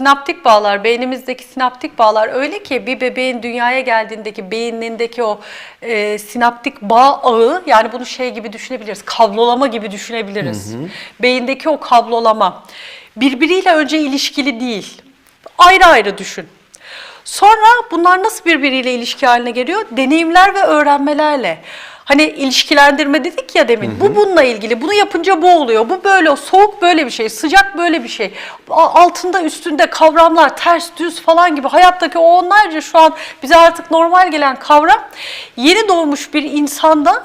sinaptik bağlar, beynimizdeki sinaptik bağlar öyle ki bir bebeğin dünyaya geldiğindeki beynindeki o e, sinaptik bağ ağı yani bunu şey gibi düşünebiliriz, kablolama gibi düşünebiliriz. Beyindeki o kablolama birbiriyle önce ilişkili değil, ayrı ayrı düşün. Sonra bunlar nasıl birbiriyle ilişki haline geliyor? Deneyimler ve öğrenmelerle. Hani ilişkilendirme dedik ya demin. Bu bununla ilgili. Bunu yapınca bu oluyor. Bu böyle. Soğuk böyle bir şey. Sıcak böyle bir şey. Altında üstünde kavramlar ters düz falan gibi. Hayattaki o onlarca şu an bize artık normal gelen kavram yeni doğmuş bir insanda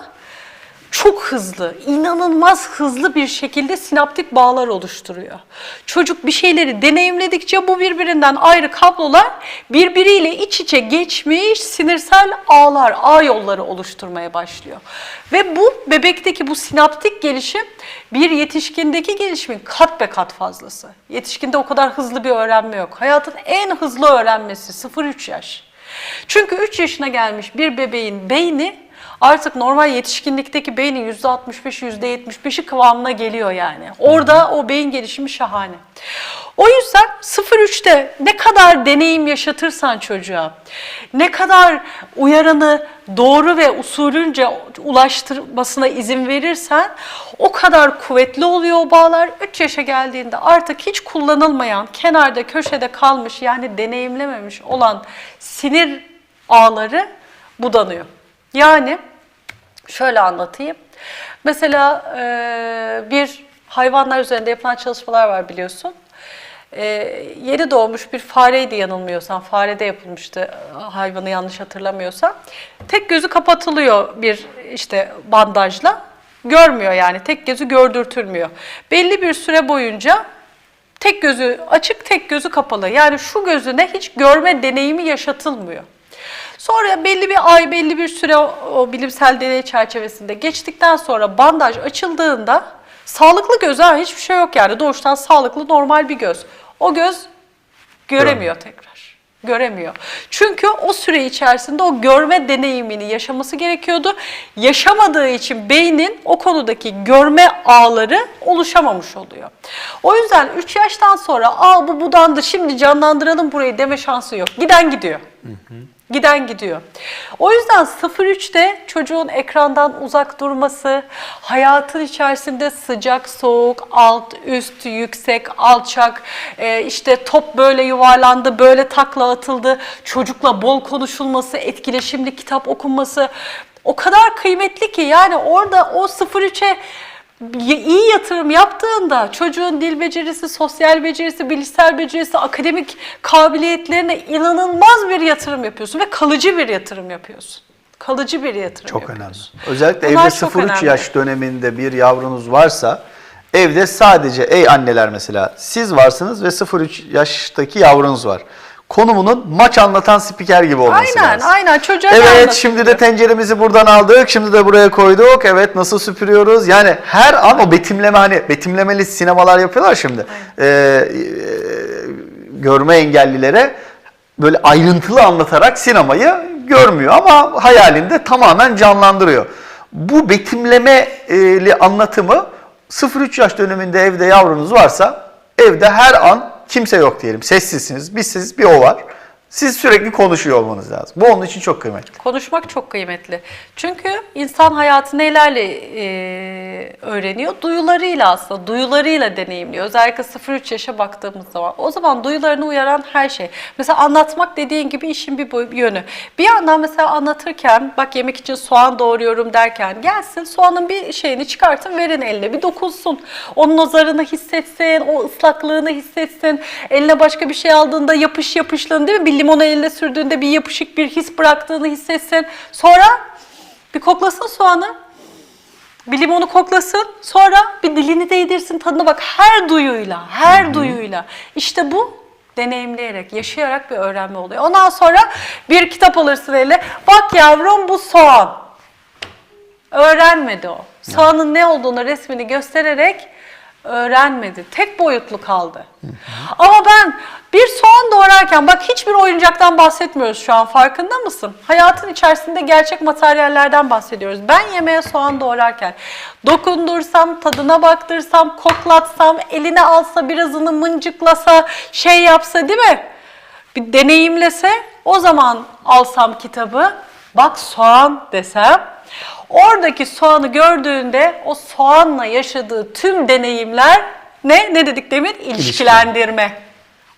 çok hızlı, inanılmaz hızlı bir şekilde sinaptik bağlar oluşturuyor. Çocuk bir şeyleri deneyimledikçe bu birbirinden ayrı kablolar birbiriyle iç içe geçmiş sinirsel ağlar, ağ yolları oluşturmaya başlıyor. Ve bu bebekteki bu sinaptik gelişim bir yetişkindeki gelişimin kat be kat fazlası. Yetişkinde o kadar hızlı bir öğrenme yok. Hayatın en hızlı öğrenmesi 0-3 yaş. Çünkü 3 yaşına gelmiş bir bebeğin beyni artık normal yetişkinlikteki beynin %65'i %75'i kıvamına geliyor yani. Orada o beyin gelişimi şahane. O yüzden 0-3'te ne kadar deneyim yaşatırsan çocuğa, ne kadar uyaranı doğru ve usulünce ulaştırmasına izin verirsen o kadar kuvvetli oluyor o bağlar. 3 yaşa geldiğinde artık hiç kullanılmayan, kenarda köşede kalmış yani deneyimlememiş olan sinir ağları budanıyor. Yani şöyle anlatayım. Mesela e, bir hayvanlar üzerinde yapılan çalışmalar var biliyorsun. E, yeni doğmuş bir fareydi yanılmıyorsam. Farede yapılmıştı hayvanı yanlış hatırlamıyorsam. Tek gözü kapatılıyor bir işte bandajla. Görmüyor yani. Tek gözü gördürtülmüyor. Belli bir süre boyunca tek gözü açık, tek gözü kapalı. Yani şu gözüne hiç görme deneyimi yaşatılmıyor. Sonra belli bir ay, belli bir süre o, o bilimsel deney çerçevesinde geçtikten sonra bandaj açıldığında sağlıklı göz ha hiçbir şey yok yani doğuştan sağlıklı normal bir göz. O göz göremiyor tekrar. Göremiyor. Çünkü o süre içerisinde o görme deneyimini yaşaması gerekiyordu. Yaşamadığı için beynin o konudaki görme ağları oluşamamış oluyor. O yüzden 3 yaştan sonra aa bu budandı şimdi canlandıralım burayı deme şansı yok. Giden gidiyor. Giden gidiyor. O yüzden 0-3'te çocuğun ekrandan uzak durması, hayatın içerisinde sıcak, soğuk, alt, üst, yüksek, alçak, e, işte top böyle yuvarlandı, böyle takla atıldı, çocukla bol konuşulması, etkileşimli kitap okunması o kadar kıymetli ki yani orada o 0-3'e y- iyi yatırım yaptığında çocuğun dil becerisi, sosyal becerisi, bilişsel becerisi, akademik kabiliyetlerine inanılmaz bir yatırım yapıyorsun ve kalıcı bir yatırım yapıyorsun. Kalıcı bir yatırım Çok önemli. yapıyorsun. Özellikle Bunlar evde çok 0-3 önemli. yaş döneminde bir yavrunuz varsa evde sadece ey anneler mesela siz varsınız ve 0-3 yaştaki yavrunuz var. Konumunun maç anlatan spiker gibi olması Aynen, lazım. aynen. Çocuğa ne Evet anlatılıyor? şimdi de tenceremizi buradan aldık. Şimdi de buraya koyduk. Evet nasıl süpürüyoruz? Yani her an o betimleme hani betimlemeli sinemalar yapıyorlar şimdi. Ee, e, görme engellilere böyle ayrıntılı anlatarak sinemayı görmüyor ama hayalinde tamamen canlandırıyor. Bu betimlemeli anlatımı 0-3 yaş döneminde evde yavrunuz varsa evde her an kimse yok diyelim. Sessizsiniz. Bir siz bir o var. Siz sürekli konuşuyor olmanız lazım. Bu onun için çok kıymetli. Konuşmak çok kıymetli. Çünkü insan hayatı nelerle e, öğreniyor? Duyularıyla aslında, duyularıyla deneyimliyor. Özellikle 0-3 yaşa baktığımız zaman. O zaman duyularını uyaran her şey. Mesela anlatmak dediğin gibi işin bir yönü. Bir yandan mesela anlatırken, bak yemek için soğan doğruyorum derken gelsin soğanın bir şeyini çıkartın verin eline bir dokunsun. Onun o zarını hissetsin, o ıslaklığını hissetsin. Eline başka bir şey aldığında yapış yapışlığını değil mi? Bir limonu eline sürdüğünde bir yapışık bir his bıraktığını hissetsin. Sonra bir koklasın soğanı. Bir limonu koklasın. Sonra bir dilini değdirsin tadına bak. Her duyuyla, her duyuyla. İşte bu deneyimleyerek, yaşayarak bir öğrenme oluyor. Ondan sonra bir kitap alırsın eline. Bak yavrum bu soğan. Öğrenmedi o. Soğanın ne olduğunu resmini göstererek öğrenmedi. Tek boyutlu kaldı. Ama ben bir soğan doğrarken bak hiçbir oyuncaktan bahsetmiyoruz şu an farkında mısın? Hayatın içerisinde gerçek materyallerden bahsediyoruz. Ben yemeğe soğan doğrarken dokundursam, tadına baktırsam, koklatsam, eline alsa birazını mıncıklasa, şey yapsa değil mi? Bir deneyimlese o zaman alsam kitabı bak soğan desem oradaki soğanı gördüğünde o soğanla yaşadığı tüm deneyimler ne? Ne dedik demin? İlişkilendirme.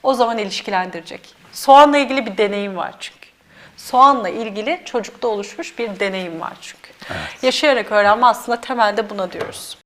O zaman ilişkilendirecek. Soğanla ilgili bir deneyim var çünkü. Soğanla ilgili çocukta oluşmuş bir deneyim var çünkü. Yaşayarak öğrenme aslında temelde buna diyoruz.